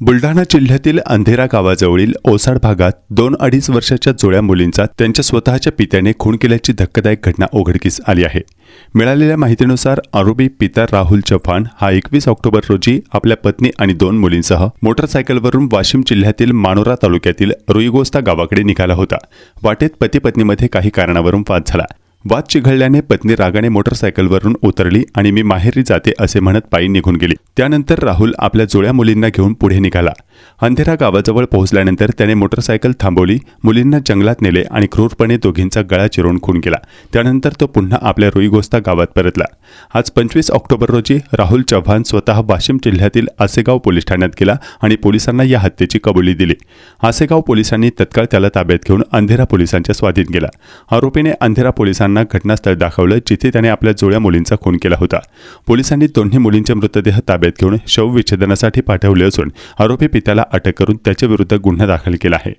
बुलढाणा जिल्ह्यातील अंधेरा गावाजवळील ओसाड भागात दोन अडीच वर्षाच्या जुळ्या मुलींचा त्यांच्या स्वतःच्या पित्याने खून केल्याची धक्कादायक घटना उघडकीस आली आहे. मिळालेल्या माहितीनुसार आरोपी पिता राहुल चव्हाण हा एकवीस ऑक्टोबर रोजी आपल्या पत्नी आणि दोन मुलींसह मोटरसायकलवरून वाशिम जिल्ह्यातील मानोरा तालुक्यातील रुईगोस्ता गावाकडे निघाला होता. वाटेत पती पत्नीमध्ये काही कारणावरून वाद झाला. वाद चिघळल्याने पत्नी रागाने मोटरसायकलवरून उतरली आणि मी माहेरी जाते असे म्हणत पायी निघून गेली. त्यानंतर राहुल आपल्या जुळ्या मुलींना घेऊन पुढे निघाला. अंधेरा गावाजवळ पोहोचल्यानंतर त्याने मोटरसायकल थांबवली मुलींना जंगलात नेले आणि क्रूरपणे दोघींचा गळा चिरून खून केला. त्यानंतर तो पुन्हा आपल्या रुईगोस्ता गावात परतला. आज पंचवीस ऑक्टोबर रोजी राहुल चव्हाण स्वतः वाशिम जिल्ह्यातील आसेगाव पोलीस ठाण्यात गेला आणि पोलिसांना या हत्येची कबुली दिली. आसेगाव पोलिसांनी तत्काळ त्याला ताब्यात घेऊन अंधेरा पोलिसांच्या स्वाधीन केला. आरोपीने अंधेरा पोलिसांना घटनास्थळ दाखवलं जिथे त्याने आपल्या जुळ्या मुलींचा खून केला होता. पोलिसांनी दोन्ही मुलींचे मृतदेह ताब्यात घेऊन शवविच्छेदनासाठी पाठवले असून आरोपी पित्याला अटक करून त्याच्याविरुद्ध गुन्हा दाखल केला आहे.